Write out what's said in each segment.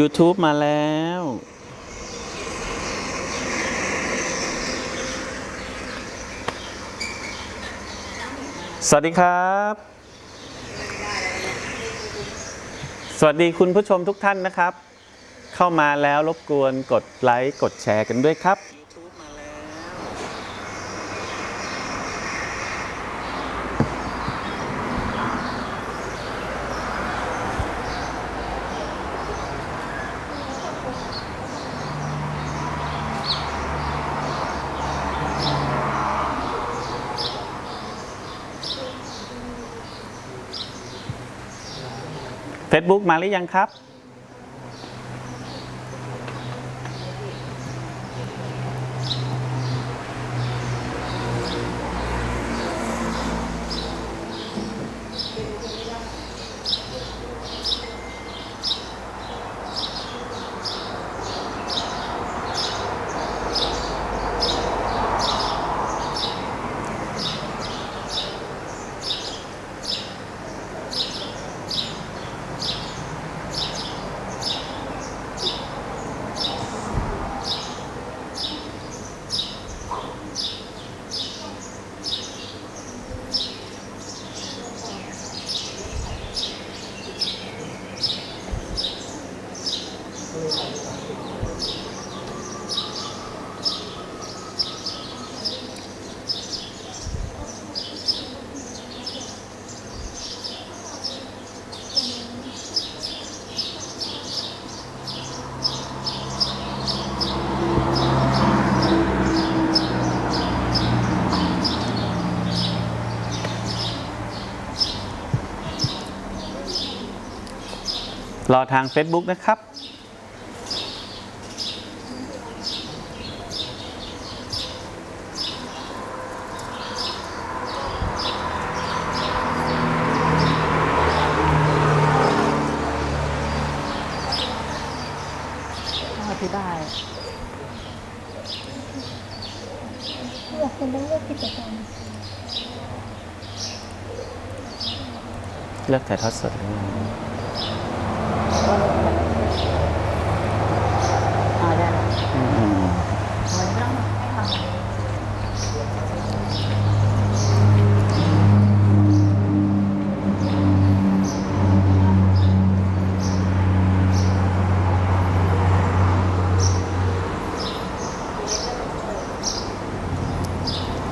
YouTube มาแล้ว สวัสดีครับ สวัสดีคุณผู้ชมทุกท่านนะครับ เข้ามาแล้วรบกวนกดไลค์ กดแชร์กันด้วยครับ Facebook มาหรือยังครับ รอทาง Facebook นะครับ ต้องอธิบายอยากเป็นเรื่องกิจกรรมเลือกถ่ายทอดสดหรือยัง อ่าได้แล้ว อืม มันไม่ต้องให้ฟัง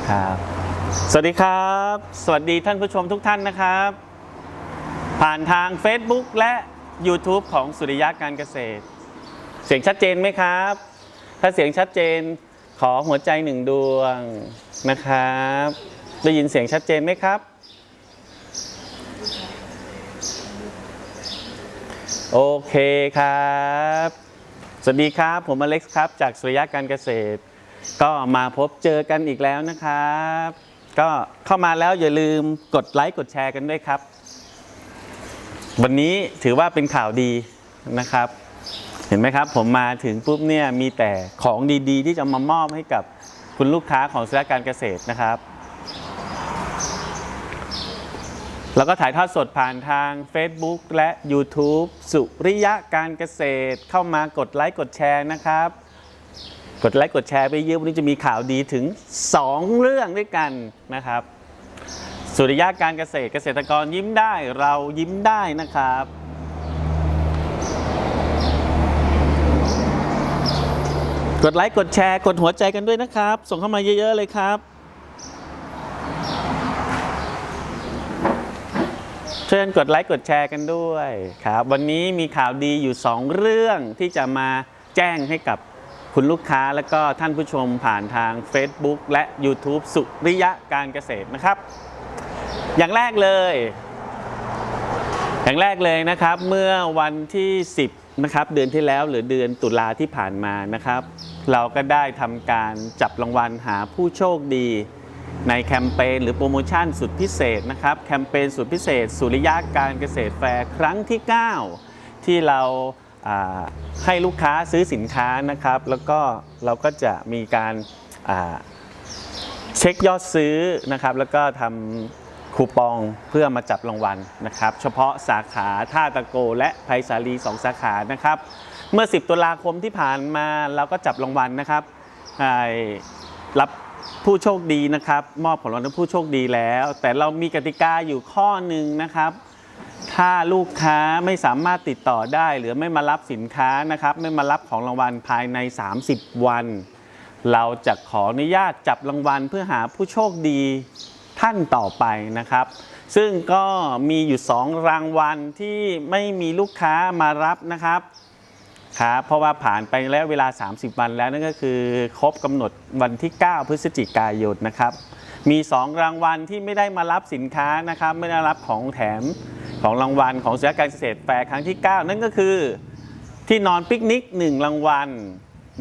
ครับ สวัสดีครับ สวัสดีท่านผู้ชมทุกท่านนะครับ ผ่านทาง Facebook และ YouTube ของสุริยะการเกษตร เสียงชัดเจนไหมครับ ถ้าเสียงชัดเจนขอหัวใจหนึ่งดวงนะครับ ได้ยินเสียงชัดเจนไหมครับ โอเคครับ สวัสดีครับ ผมอเล็กซ์ครับ จากสุริยะการเกษตร ก็มาพบเจอกันอีกแล้วนะครับ ก็เข้ามาแล้วอย่าลืมกดไลค์กดแชร์กันด้วยครับ วันนี้ถือว่าเป็นข่าวดีนะครับ เห็นไหมครับ ผมมาถึงปุ๊บเนี่ยมีแต่ของดีๆ ที่จะมามอบให้กับคุณลูกค้าของสุริยะการเกษตรนะครับ แล้วก็ถ่ายทอดสดผ่านทาง Facebook และ YouTube สุริยะการเกษตรเข้ามากดไลค์กดแชร์นะครับ กดไลค์กดแชร์ไปเยอะวันนี้จะมีข่าวดีถึง 2 เรื่องด้วยกันนะครับ สุริยะการเกษตรเกษตรกรยิ้มได้เรายิ้มได้นะครับ กดไลค์กดแชร์กดหัวใจกันด้วยนะครับ ส่งเข้ามาเยอะ ๆ เลยครับเชิญกดไลค์กดแชร์กันด้วยครับ วันนี้มีข่าวดีอยู่ 2 เรื่องที่จะมาแจ้งให้กับ คุณลูกค้าและก็ท่านผู้ชมผ่านทาง Facebook และ YouTube สุริยะการเกษตรนะครับ อย่างแรกเลย อย่างแรกเลยนะครับ เมื่อวันที่ 10นะครับเดือนที่แล้วหรือเดือนตุลาที่ผ่านมานะครับ เราก็ได้ทำการจับรางวัลหาผู้โชคดีในแคมเปญหรือโปรโมชั่นสุดพิเศษนะครับ แคมเปญสุดพิเศษ สุริยะการเกษตรแฟร์ครั้งที่ 9 ที่เราอ่า ให้ลูกค้าซื้อสินค้านะครับ แล้วก็เราก็จะมีการาเช็คยอดซื้อนะครับ แล้วก็ทำคูปองเพื่อมาจับรางวัลนะครับ เฉพาะสาขาท่าตะโกและไพศาลีสองสาขานะครับ เมื่อ 10 ตุลาคมที่ผ่านมาเราก็จับรางวัลนะครับรับผู้โชคดีนะครับ มอบของรางวัลผู้โชคดีแล้ว แต่เรามีกติกาอยู่ข้อหนึ่งนะครับ ถ้าลูกค้าไม่สามารถติดต่อได้ หรือไม่มารับสินค้านะครับ ไม่มารับของรางวัลภายใน 30 วัน เราจะขออนุญาตจับรางวัลเพื่อหาผู้โชคดีท่านต่อไปนะครับ ซึ่งก็มีอยู่ 2 รางวัลที่ไม่มีลูกค้ามารับนะครับครับเพราะว่าผ่านไปแล้วเวลา 30 วันแล้วนั่นก็คือครบกำหนดวันที่ 9 พฤศจิกายนนะครับ มี 2 รางวัลที่ไม่ได้มารับสินค้านะครับ ไม่ได้รับของแถม ของรางวัลของเสือการเกษตรแฟร์ครั้งที่ 9 นั่นก็คือที่นอนปิกนิก 1 รางวัล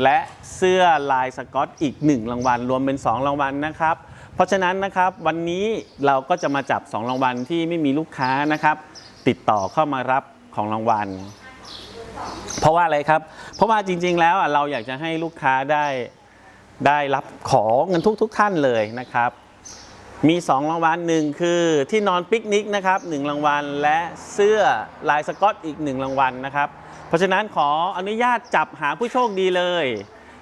และเสื้อลายสกอตอีก 1 รางวัล รวมเป็น 2 รางวัลนะครับ เพราะฉะนั้นนะครับวันนี้เราก็จะมาจับ 2 รางวัลที่ไม่มีลูกค้านะครับ ติดต่อเข้ามารับของรางวัล เพราะว่าอะไรครับ เพราะว่าจริง ๆ แล้วเราอยากจะให้ลูกค้าได้ได้รับของกันทุก ๆ ท่านเลยนะครับ มี 2 รางวัลหนึ่งคือที่นอนปิกนิกนะครับหนึ่งรางวัลและเสื้อลายสกอตอีก 1 รางวัลนะครับ เพราะฉะนั้นขออนุญาตจับหาผู้โชคดีเลย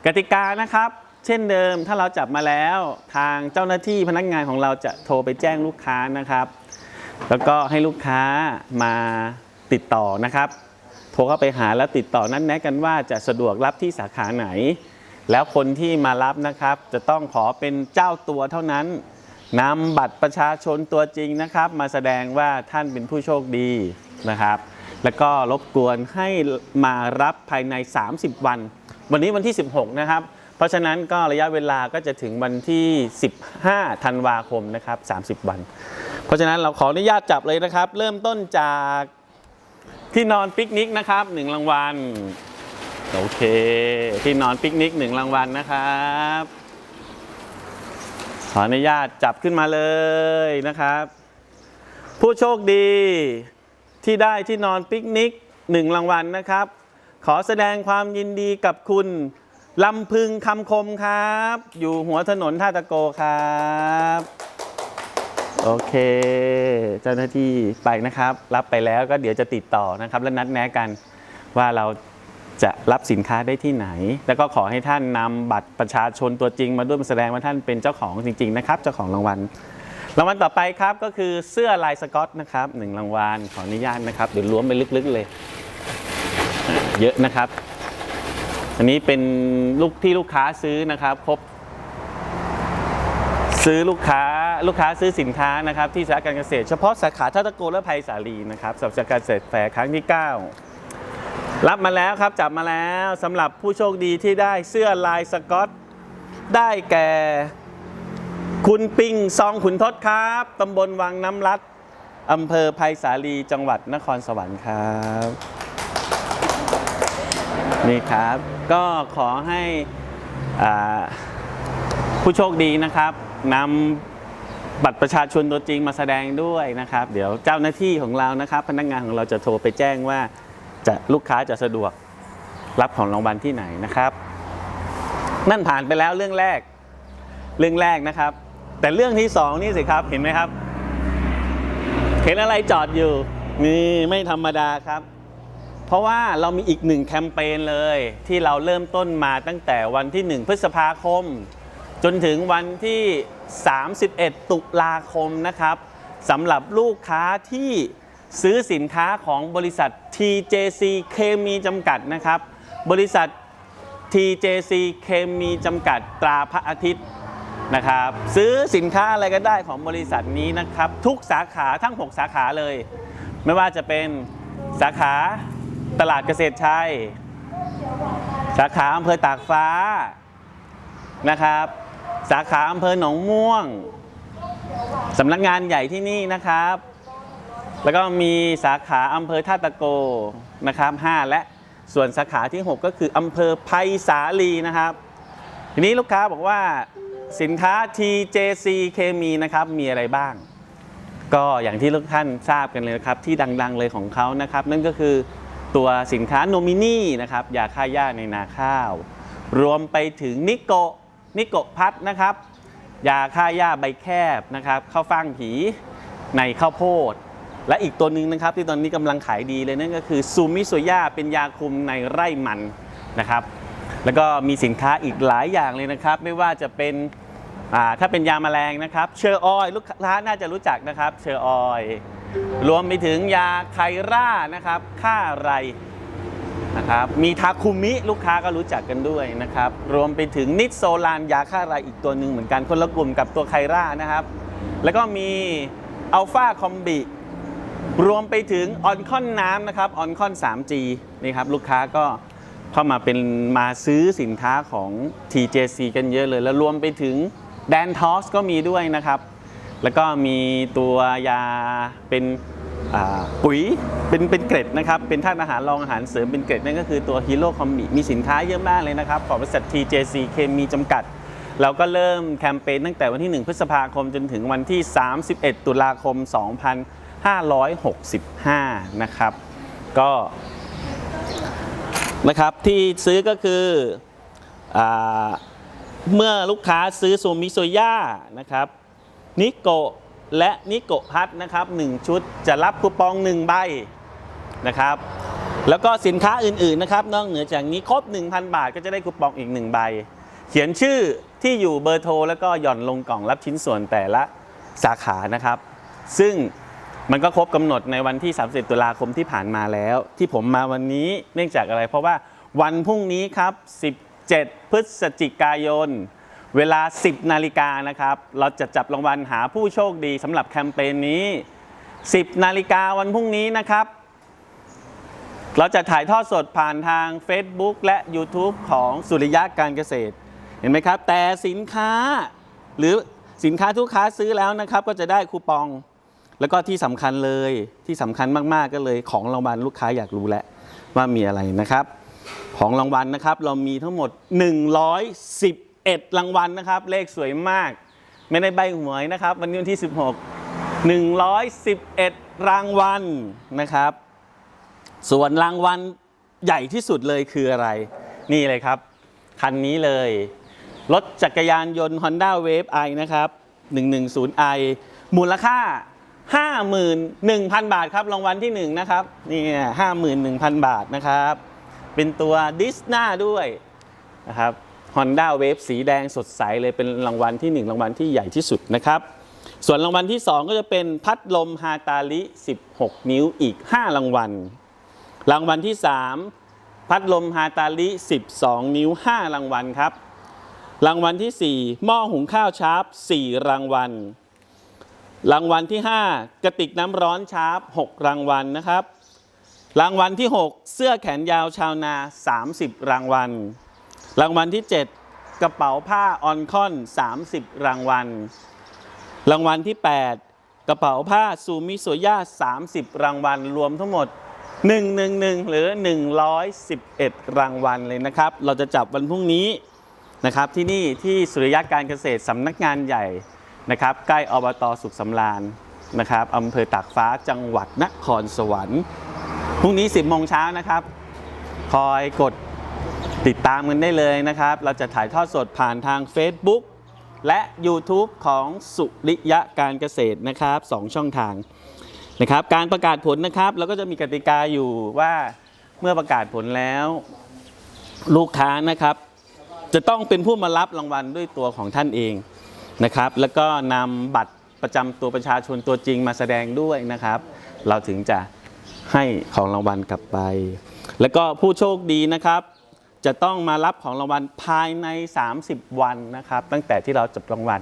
กติกานะครับ เช่นเดิมถ้าเราจับมาแล้วทางเจ้าหน้าที่พนักงานของเราจะโทรไปแจ้งลูกค้านะครับ แล้วก็ให้ลูกค้ามาติดต่อนะครับ โทรเข้าไปหาแล้วติดต่อนัดแนะกันว่าจะสะดวกรับที่สาขาไหน แล้วคนที่มารับนะครับ จะต้องขอเป็นเจ้าตัวเท่านั้น นำบัตรประชาชนตัวจริงนะครับ มาแสดงว่าท่านเป็นผู้โชคดีนะครับ แล้วก็รบกวนให้มารับภายใน 30 วัน วันนี้วันที่ 16 นะครับ เพราะฉะนั้นก็ระยะเวลาก็จะถึงวันที่ 15 ธันวาคมนะครับ 30 วัน เพราะฉะนั้นเราขออนุญาตจับเลยนะครับ เริ่มต้นจากที่นอนปิกนิกนะครับหนึ่งรางวัลโอเค ที่นอนปิกนิกหนึ่งรางวัลนะครับ ออนุญาตจับขึ้นมาเลยนะครับ ผู้โชคดีที่ได้ที่นอนปิกนิกหนึ่งรางวัลนะครับ ขอแสดงความยินดีกับคุณลำพึงคำคมครับ อยู่หัวถนนท่าตะโกครับโอเค เจ้าหน้าที่ไปนะครับ รับไปแล้วก็เดี๋ยวจะติดต่อนะครับ และนัดแนะกันว่าเรา จะรับสินค้าได้ที่ไหน แล้วก็ขอให้ท่านนำบัตรประชาชนตัวจริง มาด้วยมาแสดงว่าท่านเป็นเจ้าของจริง ๆ นะครับ เจ้าของรางวัลรางวัลต่อไปครับก็คือเสื้อลายสกอตนะครับหนึ่งรางวัลขออนุญาตนะครับเดี๋ยวล้วงไปลึกๆเลย เยอะนะครับ อันนี้เป็นลูกที่ลูกค้าซื้อนะครับครบซื้อลูกค้าลูกค้าซื้อสินค้านะครับที่สาขาการเกษตร เฉพาะสาขาท่าตะโกและภัยสาลีนะครับสำหรับสาขาการเกษตรแฟร์ครั้งที่ 9 รับมาแล้วครับจับมาแล้วสำหรับผู้โชคดีที่ได้เสื้อลายสกอต ได้แก่ คุณปิงซองขุนทศครับตำบลวังน้ำรัดอำเภอภัยสาลีจังหวัดนครสวรรค์ครับ นี่ครับ ก็ขอให้อ่าผู้โชคดีนะครับนำบัตรประชาชนตัวจริงมาแสดงด้วยนะครับ เดี๋ยวเจ้าหน้าที่ของเรานะครับ พนักงานของเราจะโทรไปแจ้งว่า จะลูกค้าจะสะดวกรับของรางวัลที่ไหนนะครับ นั่นผ่านไปแล้วเรื่องแรก เรื่องแรกนะครับ แต่เรื่องที่สองนี่สิครับเห็นไหมครับ เห็นอะไรจอดอยู่ นี่ไม่ธรรมดาครับ เพราะว่าเรามีอีกหนึ่งแคมเปญเลย ที่เราเริ่มต้นมาตั้งแต่วันที่ 1 พฤษภาคม จนถึงวันที่ 31 ตุลาคมนะครับสำหรับลูกค้าที่ ซื้อสินค้าของบริษัท TJC เคมีจำกัดนะครับ บริษัท TJC เคมีจำกัดตราพระอาทิตย์นะครับ ซื้อสินค้าอะไรก็ได้ของบริษัทนี้นะครับ ทุกสาขาทั้ง 6 สาขาเลย ไม่ว่าจะเป็นสาขาตลาดเกษตรชัย สาขาอำเภอตากฟ้านะครับ สาขาอำเภอหนองม่วงสำนักงานใหญ่ที่นี่นะครับ แล้วก็มีสาขาอำเภอท่าตะโกนะครับ5และส่วนสาขาที่ 6 ก็คืออำเภอไผ่สาลีนะครับ ทีนี้ลูกค้าบอกว่าสินค้า TJC เคมีนะครับมีอะไรบ้าง ก็อย่างที่ทุกท่านทราบกันเลยนะครับที่ดังๆเลยของเขานะครับ นั่นก็คือตัวสินค้าโนมินีนะครับยาฆ่าหญ้าในนาข้าว รวมไปถึงนิโกนิโกพัดนะครับยาฆ่าหญ้าใบแคบนะครับข้าวฟ่างผีในข้าวโพด และอีกตัวหนึ่งนะครับที่ตอนนี้กำลังขายดีเลยนั่นก็คือซูมิโซย่าเป็นยาคุมในไร่มันนะครับ แล้วก็มีสินค้าอีกหลายอย่างเลยนะครับ ไม่ว่าจะเป็นถ้าเป็นยาแมลงนะครับเชอร์ออยลูกค้าน่าจะรู้จักนะครับเชอร์ออยรวมไปถึงยาไคร่านะครับค่าไรนะครับมีทาคุมิลูกค้าก็รู้จักกันด้วยนะครับ รวมไปถึงนิดโซลานยาฆ่าไรอีกตัวหนึ่งเหมือนกันคนละกลุ่มกับตัวไคร่านะครับ แล้วก็มีอัลฟาคอมบิ รวมไปถึงออนคอนน้ำนะครับออนคอน 3G นี่ครับลูกค้าก็เข้ามาเป็นมาซื้อสินค้าของ TJC กันเยอะเลย แล้วรวมไปถึงแดนทอสก็มีด้วยนะครับ แล้วก็มีตัวยาเป็นปุ๋ยเป็นเป็นเกร็ดนะครับ เป็นธาตุอาหารรองอาหารเสริมเป็นเกร็ดนั่นก็คือตัวฮีโร่คอมบิมีสินค้าเยอะมากเลยนะครับ ของบริษัท TJC เคมีจำกัด เราก็เริ่มแคมเปญตั้งแต่วันที่ 1 พฤษภาคมจนถึงวันที่ 31 ตุลาคม 2565 นะครับ ก็นะครับที่ซื้อก็คืออเมื่อลูกค้าซื้อโซมิโซย่านะครับนิโกะและนิโกะพัทนะครับ1ชุดจะรับคูปอง 1 ใบนะครับ แล้วก็สินค้าอื่นๆนะครับนอกเหนือจากนี้ครบ 1,000 บาทก็จะได้คูปองอีก 1 ใบ เขียนชื่อที่อยู่เบอร์โทร แล้วก็หย่อนลงกล่องรับชิ้นส่วนแต่ละสาขานะครับ ซึ่ง มันก็ครบกำหนดในวันที่ 30 ตุลาคมที่ผ่านมาแล้ว ที่ผมมาวันนี้เนื่องจากอะไร เพราะว่าวันพรุ่งนี้ครับ 17 พฤศจิกายน เวลา 10 นาฬิกานะครับ เราจะจับรางวัลหาผู้โชคดีสำหรับแคมเปญนี้ 10 นาฬิกาวันพรุ่งนี้นะครับ เราจะถ่ายทอดสดผ่านทาง Facebook และ YouTube ของสุริยะการเกษตร เห็นไหมครับ แต่สินค้าหรือสินค้าทุกค้าซื้อแล้วนะครับ ก็จะได้คูปอง แล้วก็ที่สำคัญเลยที่สำคัญมากๆก็เลยของรางวัลลูกค้าอยากรู้แล้วว่ามีอะไรนะครับ ของรางวัลนะครับ เรามีทั้งหมด 111 รางวัลนะครับ เลขสวยมาก ไม่ได้ใบหวยนะครับ วันนี้วันที่ 16 111 รางวัลนะครับ ส่วนรางวัลใหญ่ที่สุดเลยคืออะไร นี่เลยครับ คันนี้เลย รถจักรยานยนต์ Honda Wave i นะครับ 110i มูลค่า 51,000 บาทครับรางวัลที่ 1 นะครับนี่51,000บาทนะครับ เป็นตัวดิสนาด้วยนะครับ Honda Wave สีแดงสดใสเลยเป็นรางวัลที่ 1 รางวัลที่ใหญ่ที่สุดนะครับ ส่วนรางวัลที่ 2 ก็จะเป็นพัดลมฮาตาลิ 16 นิ้วอีก 5 รางวัล รางวัลที่ 3 พัดลมฮาตาลิ 12 นิ้ว 5 รางวัลครับ รางวัลที่ 4 หม้อหุงข้าวชาร์ป4รางวัล รางวัลที่ 5 กระติกน้ำร้อนชาร์ป6รางวัลนะครับ รางวัลที่ 6 เสื้อแขนยาวชาวนา 30 รางวัล รางวัลที่ 7 กระเป๋าผ้าออนคอน 30 รางวัล รางวัลที่ 8 กระเป๋าผ้าซูมิโซย่า30 รางวัล รวมทั้งหมด 111 หรือ 111 รางวัลเลยนะครับ เราจะจับวันพรุ่งนี้นะครับที่นี่ที่สุริยะการเกษตรสำนักงานใหญ่ นะครับใกล้อบตสุขสำราญนะครับอำเภอตากฟ้าจังหวัดนครสวรรค์พรุ่งนี้ 10โมงเช้านะครับ คอยกดติดตามกันได้เลยนะครับ เราจะถ่ายทอดสดผ่านทาง Facebook และ YouTube ของสุริยะการเกษตรนะครับสองช่องทางนะครับ การประกาศผลนะครับเราก็จะมีกติกาอยู่ว่าเมื่อประกาศผลแล้ว ลูกค้านะครับ จะต้องเป็นผู้มารับรางวัลด้วยตัวของท่านเอง นะครับ แล้วก็นำบัตรประจำตัวประชาชนตัวจริงมาแสดงด้วยนะครับ เราถึงจะให้ของรางวัลกลับไป แล้วก็ผู้โชคดีนะครับ จะต้องมารับของรางวัลภายใน 30 วันนะครับ ตั้งแต่ที่เราจับรางวัล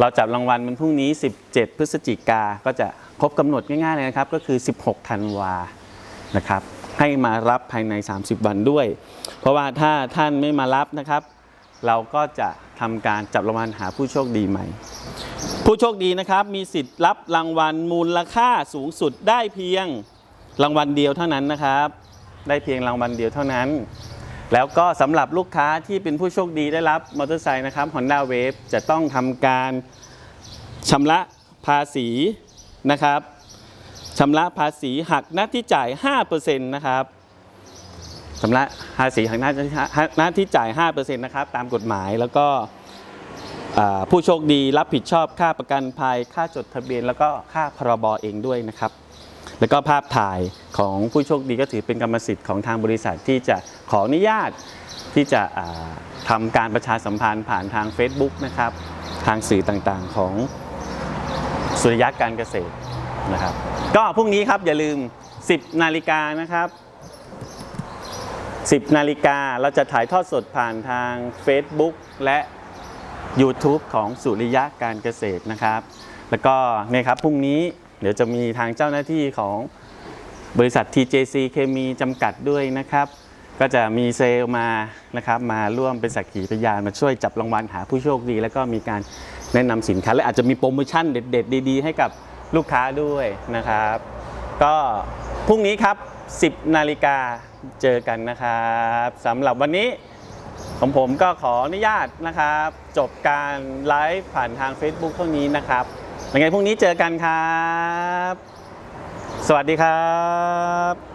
เราจับรางวัลมันพรุ่งนี้ 17 พฤศจิกาก็จะครบกำหนดง่ายๆเลยนะครับ ก็คือ 16ธันวานะครับ ให้มารับภายใน 30 วันด้วย เพราะว่าถ้าท่านไม่มารับนะครับ เราก็จะ ทำการจับรางวัลหาผู้โชคดีใหม่ ผู้โชคดีนะครับมีสิทธิ์รับรางวัลมูลค่าสูงสุดได้เพียงรางวัลเดียวเท่านั้นนะครับ ได้เพียงรางวัลเดียวเท่านั้น แล้วก็สำหรับลูกค้าที่เป็นผู้โชคดีได้รับมอเตอร์ไซค์นะครับ Honda Wave จะต้องทำการชำระภาษีนะครับชำระภาษีหักหน้าที่จ่าย 5%นะครับ ชำระภาษีหักหน้าที่หน้าที่จ่าย 5%นะครับ ตามกฎหมายแล้วก็ผู้โชคดีรับผิดชอบค่าประกันภัย ค่าจดทะเบียน แล้วก็ค่าพรบเองด้วยนะครับ แล้วก็ภาพถ่ายของผู้โชคดีก็ถือเป็นกรรมสิทธิ์ของทางบริษัทที่จะขออนุญาตที่จะอ่าทำการประชาสัมพันธ์ผ่านทาง Facebook นะครับ ทางสื่อต่างๆของสุริยะการเกษตรนะครับ ก็พรุ่งนี้ครับอย่าลืม 10 นาฬิกานะครับ 10 นาฬิกาเราจะถ่ายทอดสดผ่านทาง Facebook และ YouTube ของสุริยะการเกษตรนะครับ แล้วก็เนี่ยครับพรุ่งนี้เดี๋ยวจะมีทางเจ้าหน้าที่ของบริษัท TJC เคมีจำกัดด้วยนะครับ ก็จะมีเซลล์มานะครับมาร่วมเป็นสักขีพยานมาช่วยจับรางวัลหาผู้โชคดี แล้วก็มีการแนะนำสินค้า และอาจจะมีโปรโมชั่นเด็ด ๆ ดีๆ ให้กับลูกค้าด้วยนะครับ ก็พรุ่งนี้ครับ 10 นาฬิกา เจอกันนะครับสำหรับวันนี้ของผมก็ขออนุญาตนะครับ จบการไลฟ์ผ่านทาง Facebook เท่านี้นะครับยังไงพรุ่งนี้เจอกันครับ สวัสดีครับ